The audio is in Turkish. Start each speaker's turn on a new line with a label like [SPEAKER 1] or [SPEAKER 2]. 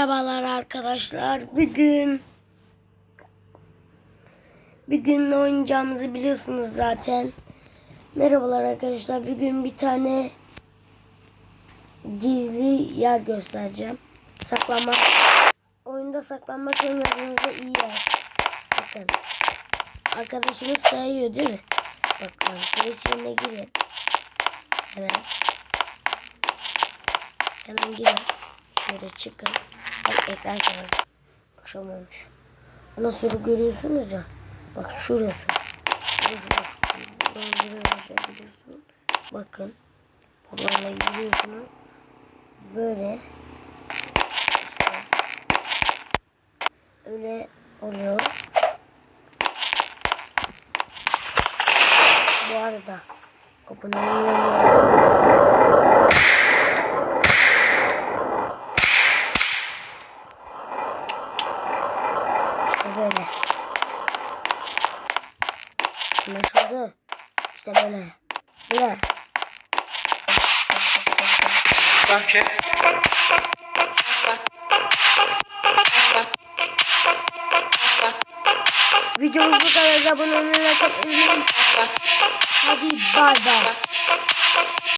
[SPEAKER 1] Merhabalar arkadaşlar. Bugün bir gün ne oynayacağımızı biliyorsunuz zaten. Merhabalar arkadaşlar. Bugün bir tane gizli yer göstereceğim. Saklanmak. Oyunda saklanmak oynadığınızda iyi yer. Bakın. Arkadaşınız sayıyor değil mi? Bakın. Polis girin. Hemen. Hemen girin. Şöyle çıkın. Bak ekran karardı. Akşam olmuş. Ondan sonra görüyorsunuz ya. Bak şurası. Burası boş. Buradan buraya ulaşabiliyorsun. Bakın. Buralarla giriyorsunuz. Böyle. İşte. Öyle oluyor. Bu arada abone olmayı böyle. Anlaşıldı. İşte böyle. Böyle.
[SPEAKER 2] Danke.
[SPEAKER 1] Videomuz bu kadar. Abone olmayı unutmayın. Hadi bay bay.